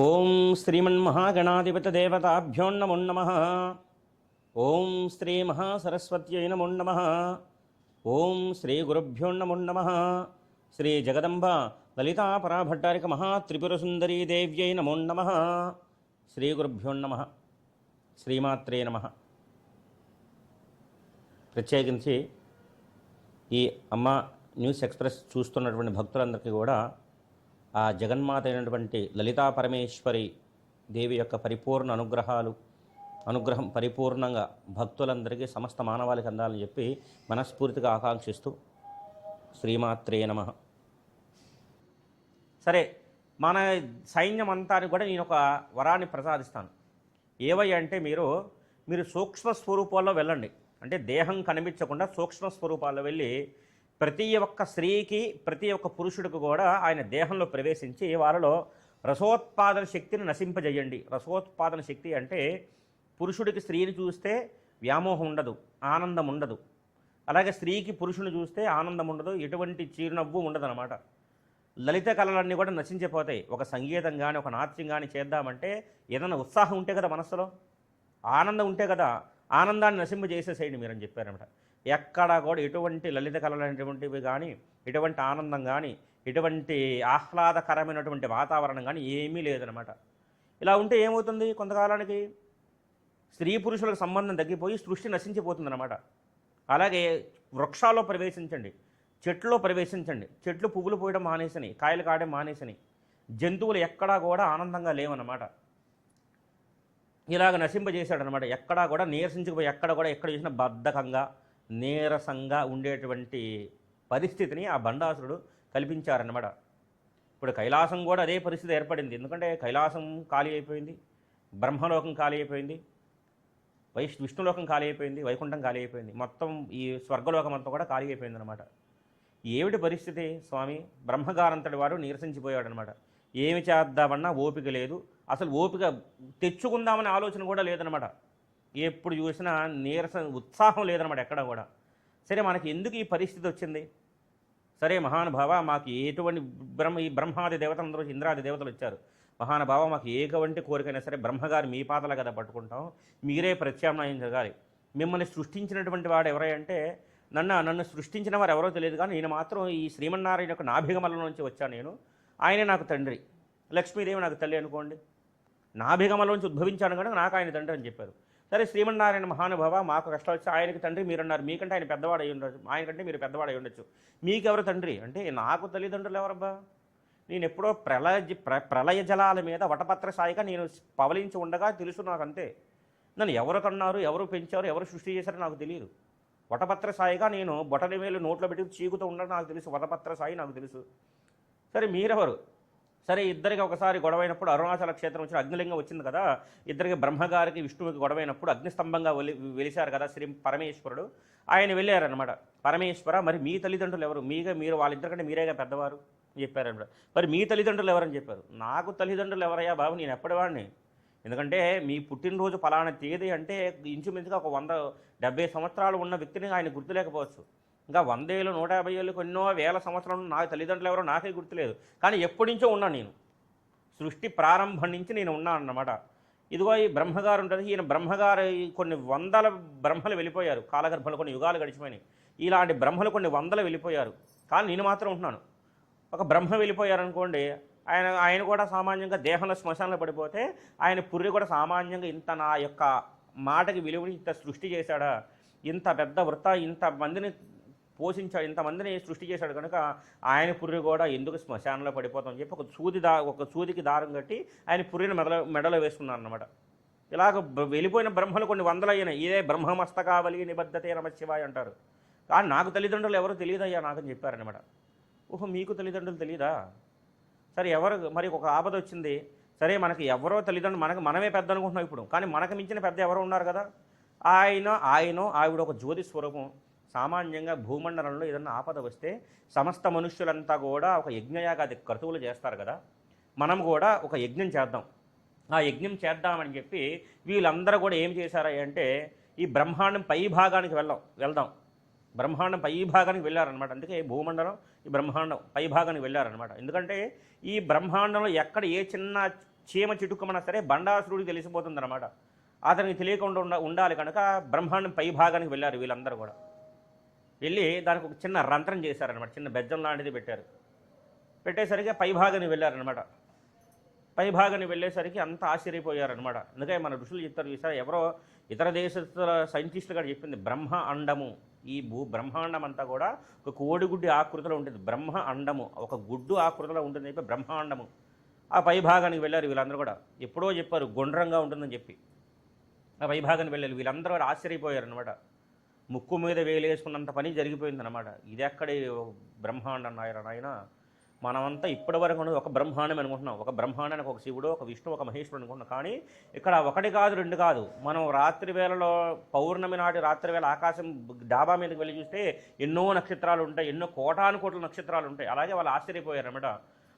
ఓం శ్రీమన్మహాగణాధిపతదేవతాభ్యో నమో నమ. ఓం శ్రీ మహాసరస్వత్యై నమో నమ. ఓం శ్రీ గురుభ్యో నమో నమ. శ్రీ జగదంబ లలితా పరాభట్టారిక మహాత్రిపురసుందరీ దేవ్యై నమో నమ. శ్రీ గురుభ్యో నమ. శ్రీమాత్రే నమ. ప్రత్యేకించి ఈ అమ్మ న్యూస్ ఎక్స్ప్రెస్ చూస్తున్నటువంటి భక్తులందరికీ కూడా ఆ జగన్మాత అయినటువంటి లలితా పరమేశ్వరి దేవి యొక్క పరిపూర్ణ అనుగ్రహాలు అనుగ్రహం పరిపూర్ణంగా భక్తులందరికీ సమస్త మానవాళికి అందాలని చెప్పి మనస్ఫూర్తిగా ఆకాంక్షిస్తూ శ్రీమాత్రే నమ. సరే మన సైన్యం అంతా కూడా నేను ఒక వరాన్ని ప్రసాదిస్తాను. ఏవై అంటే మీరు మీరు సూక్ష్మ స్వరూపాల్లో వెళ్ళండి. అంటే దేహం కనిపించకుండా సూక్ష్మ స్వరూపాల్లో వెళ్ళి ప్రతి ఒక్క స్త్రీకి ప్రతి ఒక్క పురుషుడికి కూడా ఆయన దేహంలో ప్రవేశించి వాళ్ళలో రసోత్పాదన శక్తిని నశింపజేయండి. రసోత్పాదన శక్తి అంటే పురుషుడికి స్త్రీని చూస్తే వ్యామోహం ఉండదు ఆనందం ఉండదు. అలాగే స్త్రీకి పురుషుని చూస్తే ఆనందం ఉండదు ఎటువంటి చిరునవ్వు ఉండదు అనమాట లలిత కళలన్నీ కూడా నశించిపోతాయి. ఒక సంగీతం కానీ ఒక నాట్యం కానీ చేద్దామంటే ఏదైనా ఉత్సాహం ఉంటే కదా మనసులో ఆనందం ఉంటే కదా ఆనందాన్ని నశింపజేసేసేయండి మీరని చెప్పారనమాట ఎక్కడా కూడా ఎటువంటి లలిత కళలు అనేటువంటివి కానీ ఎటువంటి ఆనందం కానీ ఎటువంటి ఆహ్లాదకరమైనటువంటి వాతావరణం కానీ ఏమీ లేదనమాట ఇలా ఉంటే ఏమవుతుంది? కొంతకాలానికి స్త్రీ పురుషులకు సంబంధం తగ్గిపోయి సృష్టి నశించిపోతుందన్నమాట. అలాగే వృక్షాల్లో ప్రవేశించండి చెట్లో ప్రవేశించండి చెట్లు పువ్వులు పోయడం మానేసని కాయలు కాయడం మానేసని జంతువులు ఎక్కడా కూడా ఆనందంగా లేవన్నమాట. ఇలాగ నశింపజేశాడనమాట ఎక్కడా కూడా నీరసించకపోయి ఎక్కడ కూడా ఎక్కడ చూసినా బద్ధకంగా నీరసంగా ఉండేటువంటి పరిస్థితిని ఆ బండాసురుడు కల్పించారన్నమాట. ఇప్పుడు కైలాసం కూడా అదే పరిస్థితి ఏర్పడింది. ఎందుకంటే కైలాసం ఖాళీ అయిపోయింది బ్రహ్మలోకం ఖాళీ అయిపోయింది వైష్ విష్ణులోకం ఖాళీ అయిపోయింది వైకుంఠం ఖాళీ అయిపోయింది. మొత్తం ఈ స్వర్గలోకం అంతా కూడా ఖాళీ అయిపోయింది అనమాట ఏమిటి పరిస్థితి స్వామి? బ్రహ్మగారంతటి వాడు నీరసించిపోయాడు అనమాట ఏమి చేద్దామన్నా ఓపిక లేదు. అసలు ఓపిక తెచ్చుకుందామనే ఆలోచన కూడా లేదనమాట ఎప్పుడు చూసినా నీరస ఉత్సాహం లేదనమాట ఎక్కడ కూడా. సరే మనకి ఎందుకు ఈ పరిస్థితి వచ్చింది? సరే మహానుభావ మాకు ఎటువంటి బ్రహ్మ ఈ బ్రహ్మాది దేవతలందరూ ఇంద్రాది దేవతలు వచ్చారు. మహానుభావ మాకు ఏటువంటి కోరికైనా సరే బ్రహ్మగారి మీ పాతల కదా పట్టుకుంటాం. మీరే ప్రత్యామ్నాయం జరగాలి. మిమ్మల్ని సృష్టించినటువంటి వాడు ఎవరై అంటే నన్ను నన్ను సృష్టించిన వారు ఎవరో తెలియదు కానీ నేను మాత్రం ఈ శ్రీమన్నారాయణ యొక్క నాభిగమల నుంచి వచ్చాను నేను. ఆయనే నాకు తండ్రి. లక్ష్మీదేవి నాకు తల్లి అనుకోండి. నాభిగమలోంచి ఉద్భవించాను కనుక నాకు ఆయన తండ్రి అని చెప్పారు. సరే శ్రీమన్నారాయణ మహానుభావ మాకు కష్టాలు వచ్చి ఆయనకి తండ్రి మీరున్నారు. మీకంటే ఆయన పెద్దవాడు అయి ఉండొచ్చు ఆయనకంటే మీరు పెద్దవాడు అయి ఉండొచ్చు. మీకెవరు తండ్రి? అంటే నాకు తల్లిదండ్రులు ఎవరబ్బా? నేను ఎప్పుడో ప్రళయ జ- ప్ర ప్రళయ జలాల మీద వటపత్ర సాయిగా నేను పవలించి ఉండగా తెలుసు నాకు అంతే నన్ను ఎవరు కన్నారు ఎవరు పెంచారు ఎవరు సృష్టి చేశారో నాకు తెలియదు. వటపత్ర సాయిగా నేను బొటని వేలు నోట్లో పెట్టి చీకుతూ ఉండడం నాకు తెలుసు. వటపత్ర సాయి నాకు తెలుసు. సరే మీరెవరు? సరే ఇద్దరికి ఒకసారి గొడవైనప్పుడు అరుణాచల క్షేత్రం వచ్చిన అగ్నిలింగం వచ్చింది కదా ఇద్దరికి బ్రహ్మగారికి విష్ణువుకి గొడవైనప్పుడు అగ్నిస్తంభంగా వెలి వెలిశారు కదా శ్రీ పరమేశ్వరుడు. ఆయన వెళ్ళారనమాట పరమేశ్వర మరి మీ తల్లిదండ్రులు ఎవరు? మీగా మీరు వాళ్ళిద్దరికంటే మీరేగా పెద్దవారు? చెప్పారనమాట మరి మీ తల్లిదండ్రులు ఎవరని చెప్పారు? నాకు తల్లిదండ్రులు ఎవరయ్యా బాబు? నేను ఎప్పటివాడిని? ఎందుకంటే మీ పుట్టినరోజు ఫలానా తేదీ అంటే ఇంచుమించుగా ఒక వంద డెబ్బై సంవత్సరాలు ఉన్న వ్యక్తిని ఆయన గుర్తులేకపోవచ్చు. ఇంకా వందేళ్ళు నూట యాభై ఏళ్ళు ఎన్నో వేల సంవత్సరాలు నా తల్లిదండ్రులు ఎవరో నాకే గుర్తులేదు. కానీ ఎప్పటి నుంచో ఉన్నాను నేను. సృష్టి ప్రారంభం నుంచి నేను ఉన్నాను అన్నమాట. ఇదిగో ఈ బ్రహ్మగారు ఉంటుంది. ఈయన బ్రహ్మగారు కొన్ని వందల బ్రహ్మలు వెళ్ళిపోయారు. కాలగర్భలు కొన్ని యుగాలు గడిచిపోయినాయి. ఇలాంటి బ్రహ్మలు కొన్ని వందలు వెళ్ళిపోయారు. కానీ నేను మాత్రం ఉంటున్నాను. ఒక బ్రహ్మ వెళ్ళిపోయారు అనుకోండి ఆయన ఆయన కూడా సామాన్యంగా దేహంలో శ్మశానంలో పడిపోతే ఆయన పుర్రి కూడా సామాన్యంగా ఇంత నా యొక్క మాటకి విలువని ఇంత సృష్టి చేశాడా? ఇంత పెద్ద వృత్త ఇంత మందిని పోషించాడు ఇంతమందిని సృష్టి చేశాడు కనుక ఆయన పుర్రి కూడా ఎందుకు శ్మశానంలో పడిపోతామని చెప్పి ఒక సూది దా ఒక సూదికి దారం కట్టి ఆయన పుర్రిని మెడలో మెడలో వేసుకున్నాను అనమాట ఇలాగ బ- వెళ్ళిపోయిన బ్రహ్మలు కొన్ని వందలు ఇదే బ్రహ్మమస్తకావలి నిబద్ధతే నమశివాయ అంటారు. కానీ నాకు తల్లిదండ్రులు ఎవరు తెలియదయ్యా నాకని చెప్పారనమాట ఓహో మీకు తల్లిదండ్రులు తెలియదా సరే ఎవరు మరి ఒక ఆపద వచ్చింది. సరే మనకి ఎవరో తల్లిదండ్రులు మనకు మనమే పెద్ద అనుకుంటున్నాం ఇప్పుడు. కానీ మనకు మించిన పెద్ద ఎవరు ఉన్నారు కదా. ఆయన ఆయన ఆవిడ ఒక జ్యోతి స్వరూపం. సామాన్యంగా భూమండలంలో ఏదన్నా ఆపద వస్తే సమస్త మనుష్యులంతా కూడా ఒక యజ్ఞయాగాది క్రతువులు చేస్తారు కదా. మనం కూడా ఒక యజ్ఞం చేద్దాం. ఆ యజ్ఞం చేద్దామని చెప్పి వీళ్ళందరూ కూడా ఏం చేశారా అంటే ఈ బ్రహ్మాండం పై భాగానికి వెళ్ళాం వెళ్దాం. బ్రహ్మాండం పై భాగానికి వెళ్ళారనమాట అందుకే భూమండలం ఈ బ్రహ్మాండం పై భాగానికి వెళ్ళారనమాట ఎందుకంటే ఈ బ్రహ్మాండంలో ఎక్కడ ఏ చిన్న చీమ చిటుక్కమన్నా సరే బండాసురుడికి తెలిసిపోతుందన్నమాట. అతనికి తెలియకుండా ఉండాలి కనుక బ్రహ్మాండం పై భాగానికి వెళ్ళారు వీళ్ళందరూ కూడా. వెళ్ళి దానికి ఒక చిన్న రంధ్రం చేశారనమాట చిన్న బెజ్జం లాంటిది పెట్టారు. పెట్టేసరికి పైభాగాన్ని వెళ్ళారనమాట పైభాగాన్ని వెళ్ళేసరికి అంత ఆశ్చర్యపోయారనమాట అందుకే మన ఋషులు చెప్తారు ఈసారి ఎవరో ఇతర దేశస్తుల సైంటిస్టులు కూడా చెప్పింది బ్రహ్మ అండము ఈ భూ బ్రహ్మాండం అంతా కూడా ఒక కోడిగుడ్డి ఆకృతిలో ఉంటుంది. బ్రహ్మ అండము ఒక గుడ్డు ఆకృతిలో ఉంటుంది చెప్పి బ్రహ్మాండము. ఆ పైభాగానికి వెళ్ళారు వీళ్ళందరూ కూడా. ఎప్పుడో చెప్పారు గుండ్రంగా ఉంటుందని చెప్పి. ఆ పైభాగానికి వెళ్ళారు. వీళ్ళందరూ కూడా ఆశ్చర్యపోయారు అనమాట ముక్కు మీద వేలేసుకున్నంత పని జరిగిపోయిందనమాట ఇది ఎక్కడి బ్రహ్మాండం నాయన నాయన మనమంతా ఇప్పటి వరకు ఒక బ్రహ్మాండం అనుకుంటున్నాం. ఒక బ్రహ్మాండానికి ఒక శివుడు ఒక విష్ణు ఒక మహేశ్వరుడు అనుకుంటున్నాం. కానీ ఇక్కడ ఒకటి కాదు రెండు కాదు. మనం రాత్రి వేళలో పౌర్ణమి నాటి రాత్రి వేళ ఆకాశం డాబా మీదకి వెళ్ళి చూస్తే ఎన్నో నక్షత్రాలు ఉంటాయి ఎన్నో కోటాను కోట్ల నక్షత్రాలు ఉంటాయి. అలాగే వాళ్ళు ఆశ్చర్యపోయారు అనమాట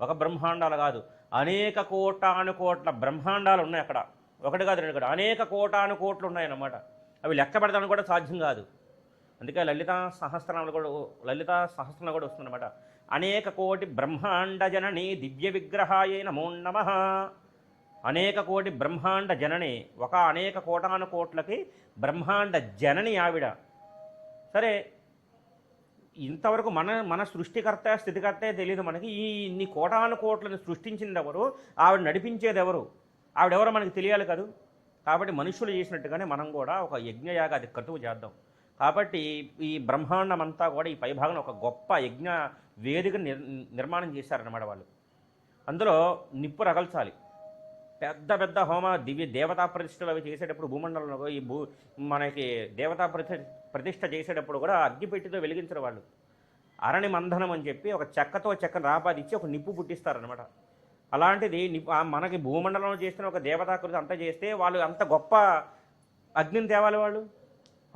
ఒక బ్రహ్మాండాలు కాదు అనేక కోటాను కోట్ల బ్రహ్మాండాలు ఉన్నాయి అక్కడ. ఒకటి కాదు రెండు కాదు అనేక కోటాను కోట్లు ఉన్నాయన్నమాట. అవి లెక్క పెడతాను కూడా సాధ్యం కాదు. అందుకే లలిత సహస్రనామాలు కూడా లలిత సహస్రం కూడా వస్తుందన్నమాట. అనేక కోటి బ్రహ్మాండ జనని దివ్య విగ్రహాయ నమో నమ. అనేక కోటి బ్రహ్మాండ జనని ఒక అనేక కోటాను కోట్లకి బ్రహ్మాండ జనని ఆవిడ. సరే ఇంతవరకు మన మన సృష్టికర్త స్థితికర్తే తెలియదు మనకి. ఈ ఇన్ని కోటాను కోట్లను సృష్టించింది ఎవరు? ఆవిడ నడిపించేది ఎవరు? ఆవిడెవరో మనకి తెలియాలి కదా. కాబట్టి మనుషులు చేసినట్టుగానే మనం కూడా ఒక యజ్ఞయాగాది క్రతువు చేద్దాం. కాబట్టి ఈ బ్రహ్మాండం అంతా కూడా ఈ పైభాగం ఒక గొప్ప యజ్ఞ వేదిక నిర్ నిర్మాణం చేశారన్నమాట వాళ్ళు. అందులో నిప్పు రగల్చాలి. పెద్ద పెద్ద హోమ దివ్య దేవతా ప్రతిష్టలు అవి చేసేటప్పుడు భూమండలంలో ఈ భూ మనకి దేవతా ప్రతి ప్రతిష్ట చేసేటప్పుడు కూడా అగ్గిపెట్టితో వెలిగించరు వాళ్ళు. అరణి మంధనం అని చెప్పి ఒక చెక్కతో చెక్కను రాపాదిచ్చి ఒక నిప్పు పుట్టిస్తారనమాట అలాంటిది మనకి భూమండలంలో చేస్తున్న ఒక దేవతాకృతి అంతా చేస్తే వాళ్ళు అంత గొప్ప అగ్నిని తేవాలి వాళ్ళు?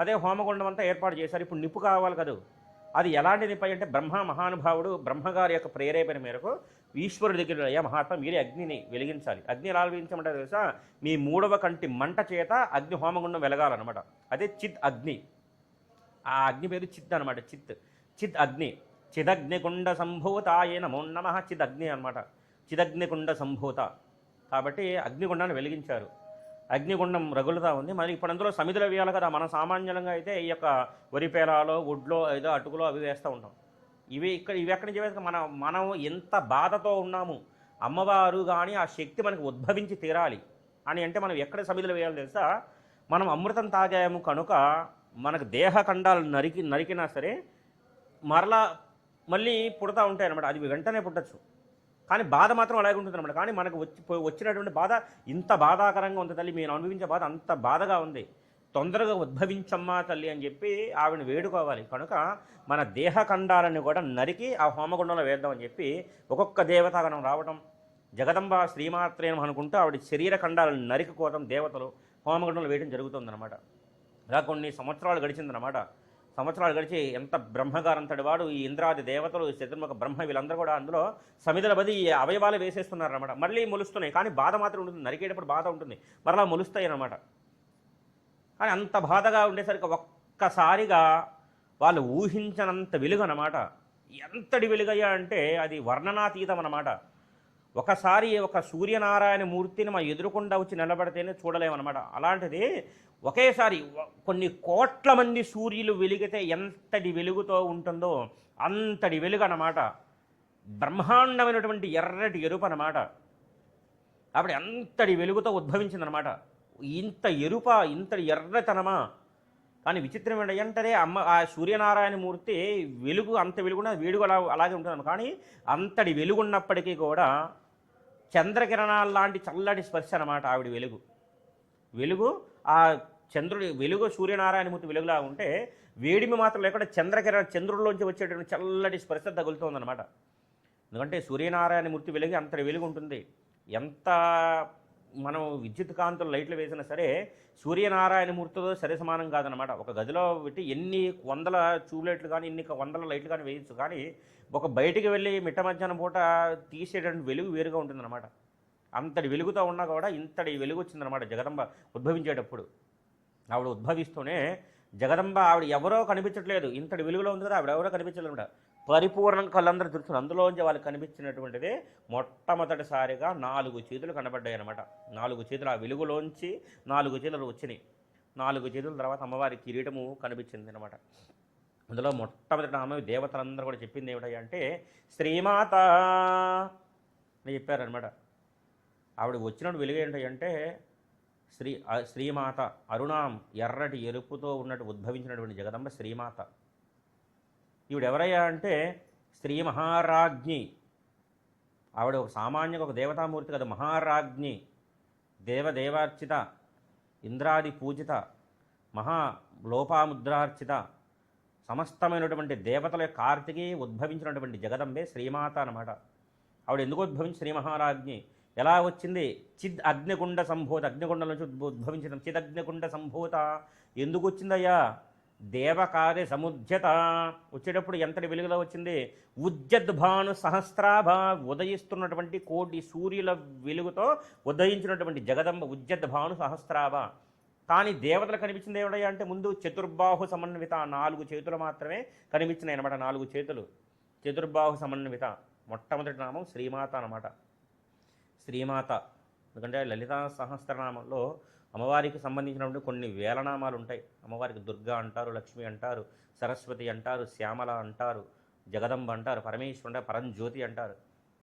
అదే హోమగుండం అంతా ఏర్పాటు చేశారు. ఇప్పుడు నిప్పు కావాలి కదా. అది ఎలాంటి నిప్పు అంటే బ్రహ్మ మహానుభావుడు బ్రహ్మగారి యొక్క ప్రేరేపణ మేరకు ఈశ్వరుడి దగ్గర అయ్యా మహాత్మ మీరే అగ్నిని వెలిగించాలి. అగ్ని ఎలా వెలిగించమంటారు తెలుసా? మీ మూడవ కంటి మంట చేత అగ్ని హోమగుండం వెలగాలన్నమాట. అదే చిత్ అగ్ని. ఆ అగ్ని పేరు చిత్ అనమాట చిత్. చిత్ అగ్ని. చిదగ్నికుండ సంభూతాయ నమో నమ చిద్ అగ్ని అనమాట చిదగ్నికుండ సంభూత. కాబట్టి అగ్నిగుండాన్ని వెలిగించారు. అగ్నిగుండం రగులుతా ఉంది. మరి ఇప్పుడు అందులో సమిధులు వేయాలి కదా. మనం సామాన్యంగా అయితే ఈ యొక్క వరిపేరాలో గుడ్లో ఏదో అటుకులో అవి వేస్తూ ఉంటాం. ఇవి ఇక్కడ ఇవి ఎక్కడి నుంచి వేస్తే? మనం మనం ఎంత బాధతో ఉన్నాము. అమ్మవారు కానీ ఆ శక్తి మనకు ఉద్భవించి తీరాలి అని అంటే మనం ఎక్కడ సమిధులు వేయాలి తెలుసా? మనం అమృతం తాగాము కనుక మనకు దేహఖండాలు నరికి నరికినా సరే మరలా మళ్ళీ పుడతా ఉంటాయి అనమాట అది వెంటనే పుట్టచ్చు. కానీ బాధ మాత్రం అలాగే ఉంటుంది అనమాట కానీ మనకు వచ్చి వచ్చినటువంటి బాధ ఇంత బాధాకరంగా ఉంది తల్లి మీరు అనుభవించే బాధ అంత బాధగా ఉంది. తొందరగా ఉద్భవించమ్మా తల్లి అని చెప్పి ఆవిడని వేడుకోవాలి. కనుక మన దేహఖండాలను కూడా నరికి ఆ హోమగుండంలో వేద్దామని చెప్పి ఒక్కొక్క దేవతాగణం రావడం జగదంబ శ్రీమాత్రేనం అనుకుంటూ ఆవిడ శరీర ఖండాలను నరికికోవడం దేవతలు హోమగుండంలో వేయడం జరుగుతుందన్నమాట. ఇలా కొన్ని సంవత్సరాలు గడిచిందన్నమాట. సంవత్సరాలు గడిచి ఎంత బ్రహ్మగారంతటి వాడు ఈ ఇంద్రాది దేవతలు ఈ చతుర్ముఖ బ్రహ్మ వీళ్ళందరూ కూడా అందులో సమిదల బది ఈ అవయవాలు వేసేస్తున్నారు అనమాట మళ్ళీ మొలుస్తున్నాయి. కానీ బాధ మాత్రం ఉంటుంది. నరికేటప్పుడు బాధ ఉంటుంది. మరలా మొలుస్తాయి అనమాట కానీ అంత బాధగా ఉండేసరికి ఒక్కసారిగా వాళ్ళు ఊహించనంత వెలుగు అనమాట ఎంతటి వెలుగయ్యా అంటే అది వర్ణనాతీతం అన్నమాట. ఒకసారి ఒక సూర్యనారాయణ మూర్తిని మా ఎదురుకుండా వచ్చి నిలబడితేనే చూడలేమన్నమాట. అలాంటిది ఒకేసారి కొన్ని కోట్ల మంది సూర్యులు వెలిగితే ఎంతటి వెలుగుతో ఉంటుందో అంతటి వెలుగు అన్నమాట బ్రహ్మాండమైనటువంటి ఎర్రటి ఎరుపు అన్నమాట అప్పుడు ఎంతటి వెలుగుతో ఉద్భవించిందనమాట ఇంత ఎరుప ఇంత ఎర్రతనమా? కానీ విచిత్రం ఏంటంటే అమ్మ ఆ సూర్యనారాయణ మూర్తి వెలుగు అంత వెలుగున్న వేడుగు అలా అలాగే ఉంటుంది కానీ అంతటి వెలుగున్నప్పటికీ కూడా చంద్రకిరణాలు లాంటి చల్లటి స్పర్శ అనమాట ఆవిడ వెలుగు. వెలుగు ఆ చంద్రుడి వెలుగు సూర్యనారాయణమూర్తి వెలుగులా ఉంటే వేడిమి మాత్రం లేకుండా చంద్రకిరణ చంద్రుడిలోంచి వచ్చేటువంటి చల్లటి స్పర్శ తగులుతోందనమాట ఎందుకంటే సూర్యనారాయణమూర్తి వెలుగు అంతటి వెలుగు ఉంటుంది ఎంత మనం విద్యుత్ కాంతులు లైట్లు వేసినా సరే సూర్యనారాయణమూర్తితో సరి సమానం కాదనమాట ఒక గదిలో పెట్టి ఎన్ని వందల ట్యూబ్లైట్లు కానీ ఎన్ని వందల లైట్లు కానీ వేయచ్చు. కానీ ఒక బయటికి వెళ్ళి మిట్ట మధ్యాహ్నం పూట తీసేటువంటి వెలుగు వేరుగా ఉంటుందన్నమాట. అంతటి వెలుగుతో ఉన్నా కూడా ఇంతటి వెలుగు వచ్చిందనమాట జగదంబ ఉద్భవించేటప్పుడు. ఆవిడ ఉద్భవిస్తూనే జగదంబ ఆవిడ ఎవరో కనిపించట్లేదు. ఇంతటి వెలుగులో ఉంది కదా ఆవిడ ఎవరో కనిపించలేదు పరిపూర్ణ కళ్ళందరూ తెలుసు అందులోంచి వాళ్ళకి కనిపించినటువంటిది మొట్టమొదటిసారిగా నాలుగు చేతులు కనబడ్డాయి అనమాట నాలుగు చేతులు ఆ వెలుగులోంచి నాలుగు చేతులు వచ్చినాయి. నాలుగు చేతుల తర్వాత అమ్మవారి కిరీటము కనిపించింది అనమాట అందులో మొట్టమొదటి ఆమె దేవతలందరూ కూడా చెప్పింది ఏమిటంటే అంటే శ్రీమాత అని చెప్పారనమాట ఆవిడ వచ్చినప్పుడు వెలుగు అంటే శ్రీ శ్రీమాత అరుణాం ఎర్రటి ఎరుపుతో ఉన్నట్టు ఉద్భవించినటువంటి జగదంబ శ్రీమాత. ఈవిడ ఎవరయ్యా అంటే శ్రీ మహారాజ్ఞి. ఆవిడ ఒక సామాన్యంగా ఒక దేవతామూర్తి కదా మహారాజ్ఞి. దేవదేవార్చిత ఇంద్రాది పూజిత మహా లోపాముద్రార్చిత. సమస్తమైనటువంటి దేవతల యొక్క కార్తికి ఉద్భవించినటువంటి జగదంబే శ్రీమాత అనమాట ఆవిడ ఎందుకు ఉద్భవించి శ్రీ మహారాజ్ఞి? ఎలా వచ్చింది? చిద్ అగ్నిగుండ సంభూత అగ్నిగుండం నుంచి ఉద్భవించడం ఉద్భవించిన చిద్ అగ్నిగుండ సంభూత. ఎందుకు వచ్చిందయ్యా? దేవకార్య సముద్యత. వచ్చేటప్పుడు ఎంతటి వెలుగులో వచ్చింది? ఉజ్జద్భాను సహస్రాభ ఉదయిస్తున్నటువంటి కోటి సూర్యుల వెలుగుతో ఉదయించినటువంటి జగదంబ ఉజ్జద్భాను సహస్రాభ. కానీ దేవతలు కనిపించింది ఏమిటయ్యా అంటే ముందు చతుర్బాహు సమన్విత నాలుగు చేతులు మాత్రమే కనిపించినాయి అనమాట నాలుగు చేతులు. చతుర్బాహు సమన్విత మొట్టమొదటి నామం శ్రీమాత అన్నమాట. శ్రీమాత. ఎందుకంటే లలితా సహస్రనామంలో అమ్మవారికి సంబంధించినటువంటి కొన్ని వేలనామాలు ఉంటాయి. అమ్మవారికి దుర్గా అంటారు లక్ష్మి అంటారు సరస్వతి అంటారు శ్యామల అంటారు జగదంబ అంటారు పరమేశ్వరుడు అంటారు పరంజ్యోతి అంటారు.